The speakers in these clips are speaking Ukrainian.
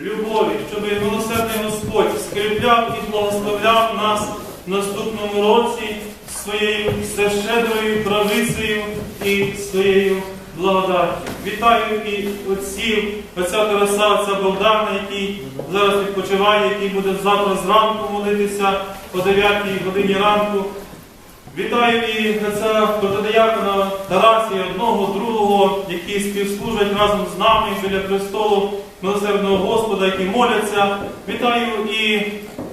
любові, щоб милосердний Господь скріпляв і благословляв нас в наступному році своєю всещедрою правицею і своєю благодаттю. Вітаю і отців, отця Тараса, Богдана, який зараз відпочиває, який буде завтра зранку молитися о 9 годині ранку. Вітаю і отця протодиякона Тарасія, одного, другого, які співслужать разом з нами біля престолу милосердного Господа, які моляться. Вітаю і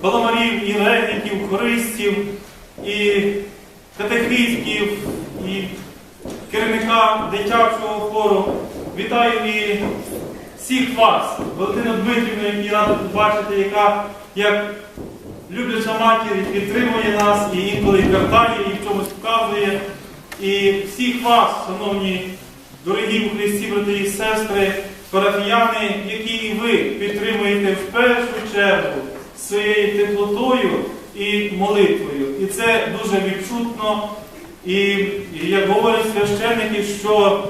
баламарів, і регніків, хористів, і катехистів, і керівника дитячого хору. Вітаю і всіх вас, Валентину Дмитрівну, які рада тут бачити, яка як любляча матір підтримує нас і інколи картає, і в чомусь вказує. І всіх вас, шановні дорогі у Христі, брати і сестри, парафіяни, які і ви підтримуєте в першу чергу своєю теплотою і молитвою. І це дуже відчутно. І, як говорять священники, що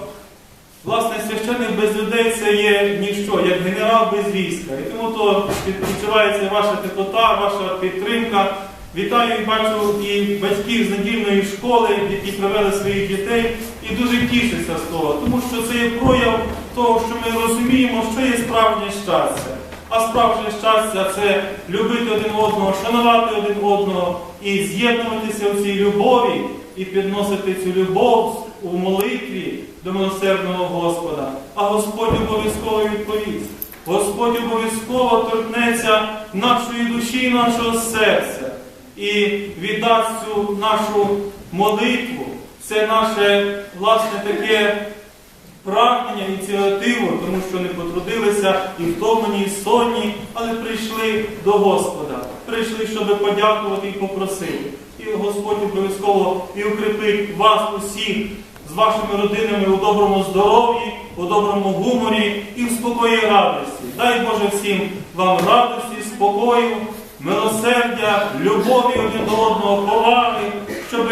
Власне, священник без людей це є ніщо, як генерал без війська. І тому то відчувається ваша теплота, ваша підтримка. Вітаю і бачу і батьків з недільної школи, які привели своїх дітей, і дуже тішуся з того, тому що це є прояв того, що ми розуміємо, що є справжнє щастя. А справжнє щастя це любити один одного, шанувати один одного і з'єднуватися в цій любові і підносити цю любов у молитві до милосердного Господа. А Господь обов'язково відповість. Господь обов'язково торкнеться нашої душі і нашого серця і віддасть цю нашу молитву. Це наше власне таке прагнення, ініціативу, тому що не потрудилися і втомлені, і сонні, але прийшли до Господа. Прийшли, щоб подякувати і попросити. І Господь обов'язково і укріпить вас усіх з вашими родинами у доброму здоров'ї, у доброму гуморі і в спокої радості. Дай Боже всім вам радості, спокою, милосердя, любові до одного, поваги, щоб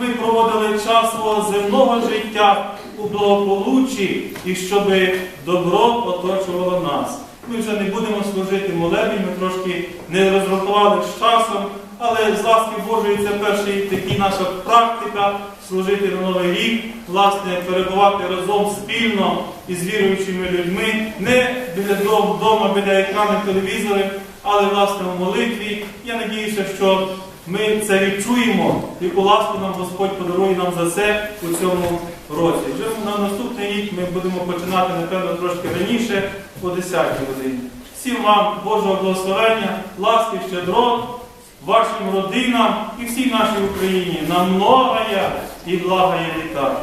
ви проводили час свого земного життя у благополуччі і щоб добро оточувало нас. Ми вже не будемо служити молебні, ми трошки не розрахували з часом, але з ласки Божої це перший такий наша практика служити на Новий рік, власне, перебувати разом спільно із віруючими людьми, не біля вдома, біля екранів телевізорів, але власне в молитві. Я надіюся, що ми це відчуємо, яку ласку нам Господь подарує нам за це у цьому році. Вже на наступний рік ми будемо починати, напевно, трошки раніше, по 10 годині. Всім вам Божого благословення, ласки, щедрот, вашим родинам і всій нашій Україні на многое і благає літа.